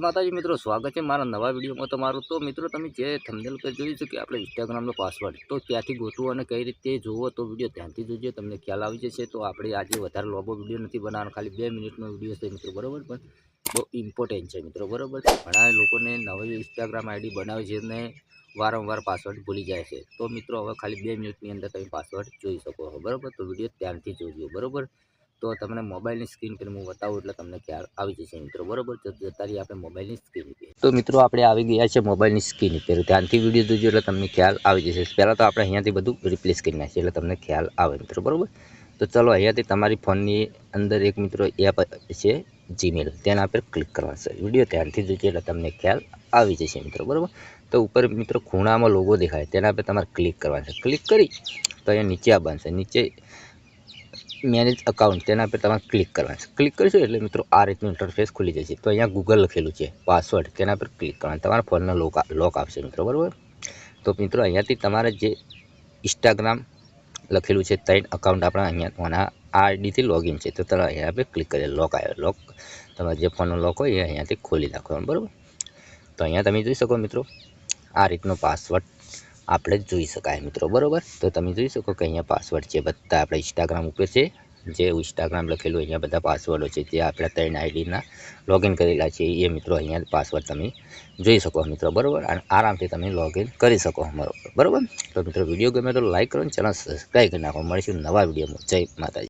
માતાજી, મિત્રો, સ્વાગત છે મારા નવા વિડીયોમાં તમારું. તો, મિત્રો, તમે જે થંબનેલ પર જોયું છે કે આપણે ઇન્સ્ટાગ્રામનો પાસવર્ડ તો ત્યાંથી ગોતવું અને કઈ રીતે જોવો તો વીડિયો ધ્યાનથી જોજો. તમને ખ્યાલ આવી જશે તો આપણે આજે વધારે લાંબો વીડિયો નથી બનાવવાનો, ખાલી બે મિનિટનો વીડિયો છે મિત્રો, બરાબર? પણ બહુ ઇમ્પોર્ટન્ટ છે મિત્રો, બરાબર? ઘણા લોકોને નવી ઇન્સ્ટાગ્રામ આઈડી બનાવે છે અને વારંવાર પાસવર્ડ ભૂલી જાય છે. તો, મિત્રો, હવે ખાલી બે મિનિટની અંદર તમે પાસવર્ડ જોઈ શકો છો, બરાબર? તો વીડિયો ધ્યાનથી જોજો, બરાબર? તો તમને મોબાઈલની સ્ક્રીન પર હું બતાવું એટલે તમને ખ્યાલ આવી જશે મિત્રો. બરાબર? તો જતા આપણે મોબાઈલની સ્ક્રીન પર તો મિત્રો આપણે આવી ગયા છે મોબાઈલની સ્ક્રીન પર ધ્યાનથી વીડિયો જોજો એટલે તમને ખ્યાલ આવી જશે. પહેલાં તો આપણે અહીંયાથી બધું રિપ્લેસ કરી નાખીએ એટલે તમને ખ્યાલ આવે મિત્રો. બરાબર? તો ચલો અહીંયાથી તમારી ફોનની અંદર એક મિત્રો એપ છે જીમેલ તેના પર ક્લિક કરવાનું છે. વીડિયો ધ્યાનથી જોજો એટલે તમને ખ્યાલ આવી જશે મિત્રો. બરાબર? તો ઉપર મિત્રો ખૂણામાં લોગો દેખાય. તેના પર તમારે ક્લિક કરવાનું છે. ક્લિક કરી તો અહીંયા નીચે આ બનશે નીચે મેનેજ અકાઉન્ટ તેના પર તમારે ક્લિક કરવાનું છે. ક્લિક કરીશું એટલે મિત્રો આ રીતનું ઇન્ટરફેસ ખુલી જશે તો અહીંયા ગૂગલ લખેલું છે પાસવર્ડ તેના પર ક્લિક કરવાનું. તમારા ફોનનો લોક લોક આવશે મિત્રો, બરાબર? તો મિત્રો અહીંયાથી તમારે જે ઇન્સ્ટાગ્રામ લખેલું છે, ત્રણ અકાઉન્ટ આપણા અહીંયા આઈડીથી લોગિન છે. તો તમે અહીંયા પર ક્લિક કરીએ લોક આવ્યો લોક તમારે જે ફોનનો લોક હોય એ અહીંયાથી ખોલી નાખવાનો, બરાબર? તો અહીંયા તમે જોઈ શકો મિત્રો, આ રીતનો પાસવર્ડ આપણે જોઈ શકાય મિત્રો, બરાબર? તો તમે જોઈ શકો કે અહીંયા પાસવર્ડ છે, બધા આપણે ઇન્સ્ટાગ્રામ ઉપર છે. જે ઇન્સ્ટાગ્રામ લખેલું અહીંયા બધા પાસવર્ડો છે, જે આપણા ત્રણ આઈડીના લોગિન કરેલા છે, એ મિત્રો અહીંયા પાસવર્ડ તમે જોઈ શકો મિત્રો, બરાબર? અને આરામથી તમે લોગિન કરી શકો બરાબર બરાબર? તો મિત્રો વીડિયો ગમે તો લાઈક કરો ચેનલ સબસ્ક્રાઈબ કરી નાખો. મળીશું નવા વિડીયોમાં. જય માતાજી.